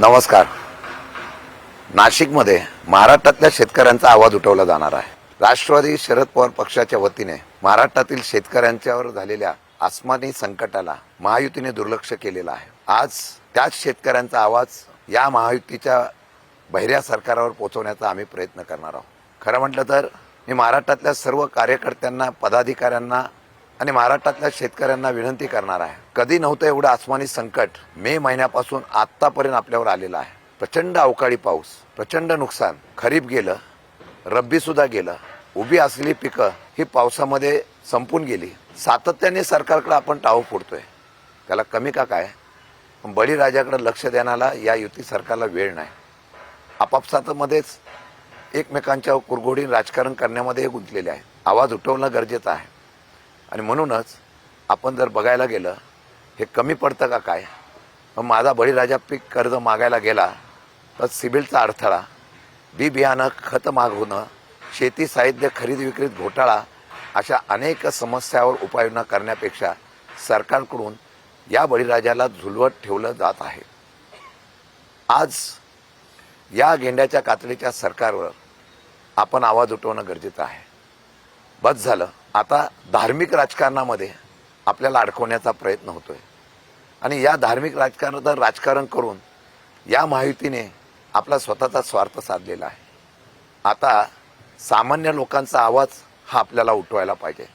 नमस्कार. नाशिकमध्ये महाराष्ट्रातल्या शेतकऱ्यांचा आवाज उठवला जाणार आहे. राष्ट्रवादी शरद पवार पक्षाच्या वतीने महाराष्ट्रातील शेतकऱ्यांच्यावर झालेल्या आसमानी संकटाला महायुतीने दुर्लक्ष केलेलं आहे. आज त्याच शेतकऱ्यांचा आवाज या महायुतीच्या बहिऱ्या सरकारावर पोहोचवण्याचा आम्ही प्रयत्न करणार आहोत. खरं म्हटलं तर मी महाराष्ट्रातल्या सर्व कार्यकर्त्यांना पदाधिकाऱ्यांना आणि महाराष्ट्रातल्या शेतकऱ्यांना विनंती करणार आहे. कधी नव्हतं एवढं आसमानी संकट मे महिन्यापासून आतापर्यंत आपल्यावर आलेलं आहे. प्रचंड अवकाळी पाऊस प्रचंड नुकसान खरीप गेलं रब्बी सुद्धा गेलं उभी असलेली पिकं ही पावसामध्ये संपून गेली. सातत्याने सरकारकडे आपण टाव फोडतोय. त्याला कमी का काय? पण बळीराजाकडे लक्ष देण्याला या युती सरकारला वेळ नाही. आपापसातमध्येच एकमेकांच्या कुरघोडी राजकारण करण्यामध्ये गुंतलेले आहे. आवाज उठवणं गरजेचं आहे. आणि म्हणूनच आपण जर बघायला गेलं हे कमी पडतं का काय? मग माझा बळीराजा पीक कर्ज मागायला गेला तर सिबिलचा अडथळा. बी बियाणं खत माग होणं शेती साहित्य खरेदी विक्रीत घोटाळा अशा अनेक समस्यावर उपाययोजना करण्यापेक्षा सरकारकडून या बळीराजाला झुलवत ठेवलं जात आहे. आज या गेंड्याच्या कातडीच्या सरकारवर आपण आवाज उठवणं गरजेचं आहे. बस झालं. आता धार्मिक राजकारणामध्ये आपल्याला अडकवण्याचा प्रयत्न होतोय. आणि या धार्मिक राजकारणाचं राजकारण करून या महायुतीने आपला स्वतःचा स्वार्थ साधलेला आहे. आता सामान्य लोकांचा आवाज हा आपल्याला उठवायला पाहिजे.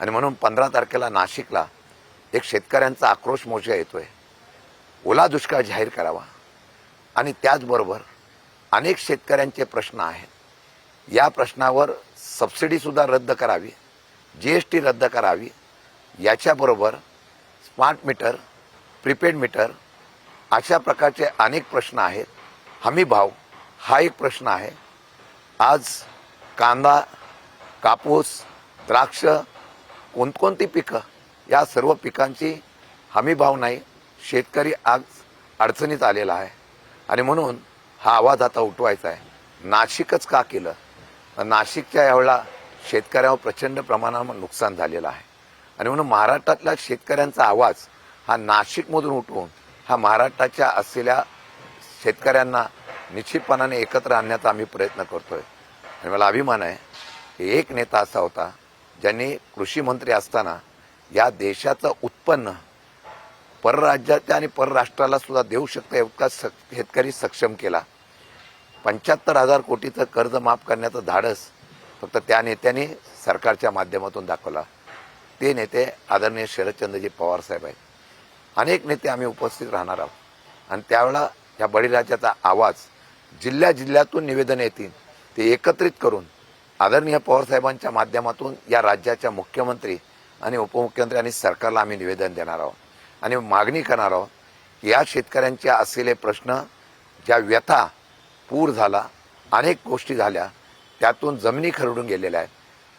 आणि म्हणून पंधरा तारखेला नाशिकला एक शेतकऱ्यांचा आक्रोश मोर्चा येतोय. ओला दुष्काळ जाहीर करावा. आणि त्याचबरोबर अनेक शेतकऱ्यांचे प्रश्न आहेत. या प्रश्नावर सबसिडीसुद्धा रद्द करावी जी एस टी रद्द करावी. याच्याबरोबर स्मार्ट मीटर प्रीपेड मीटर अशा प्रकारचे अनेक प्रश्न आहेत. हमी भाव हा एक प्रश्न आहे. आज कांदा कापूस द्राक्ष कोणकोणती पिकं या सर्व पिकांची हमी भाव नाही. शेतकरी आज अडचणीत आलेला आहे. आणि म्हणून हा आवाज आता उठवायचा आहे. नाशिकच का केलं? नाशिकच्या यावेळेला शेतकऱ्यावर प्रचंड प्रमाणावर नुकसान झालेलं आहे. आणि म्हणून महाराष्ट्रातल्या शेतकऱ्यांचा आवाज हा नाशिकमधून उठवून हा महाराष्ट्राच्या असलेल्या शेतकऱ्यांना निश्चितपणाने एकत्र आणण्याचा आम्ही प्रयत्न करतोय. आणि मला अभिमान आहे की एक नेता असा होता ज्यांनी कृषी मंत्री असताना या देशाचं उत्पन्न परराज्याच्या आणि परराष्ट्राला सुद्धा देऊ शकता इतका शेतकरी सक्षम केला. पंच्याहत्तर हजार कोटीचं कर्ज माफ करण्याचं धाडस फक्त त्या नेत्याने सरकारच्या माध्यमातून दाखवला. ते नेते आदरणीय शरदचंद्रजी पवार साहेब आहेत. अनेक नेते आम्ही उपस्थित राहणार आहोत. आणि त्यावेळा या बळीराजाचा आवाज जिल्ह्या जिल्ह्यातून निवेदन येतील ते एकत्रित करून आदरणीय पवारसाहेबांच्या माध्यमातून या राज्याच्या मुख्यमंत्री आणि उपमुख्यमंत्री आणि सरकारला आम्ही निवेदन देणार आहोत. आणि मागणी करणार आहोत की या शेतकऱ्यांचे असलेले प्रश्न ज्या व्यथा पूर झाला अनेक गोष्टी झाल्या त्यातून जमिनी खरडून गेलेल्या आहेत.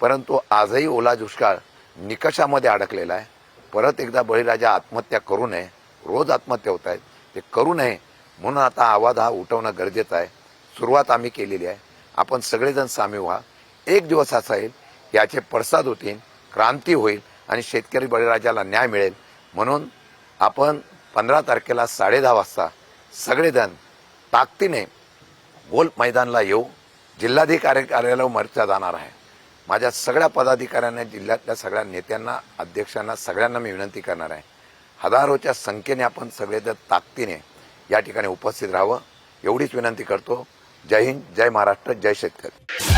परंतु आजही ओला दुष्काळ निकषामध्ये अडकलेला आहे. परत एकदा बळीराजा आत्महत्या करू नये रोज आत्महत्या होत आहेत. ते करू नये म्हणून आता आवाज हा उठवणं गरजेचं आहे. सुरुवात आम्ही केलेली आहे. आपण सगळेजण सामील व्हा. एक दिवस असा येईल याचे पडसाद होतील क्रांती होईल आणि शेतकरी बळीराजाला न्याय मिळेल. म्हणून आपण पंधरा तारखेला साडेदहा वाजता सगळेजण ताकदीने गोल मैदानला येऊ जिल्हाधिकारी कार्यालयावर मर्चा जाणार आहे. माझ्या सगळ्या पदाधिकाऱ्यांना जिल्ह्यातल्या सगळ्या नेत्यांना अध्यक्षांना सगळ्यांना मी विनंती करणार आहे. हजारोच्या संख्येने आपण सगळे त्या ताकदीने या ठिकाणी उपस्थित राहावं एवढीच विनंती करतो. जय हिंद जय महाराष्ट्र जय शेतकरी.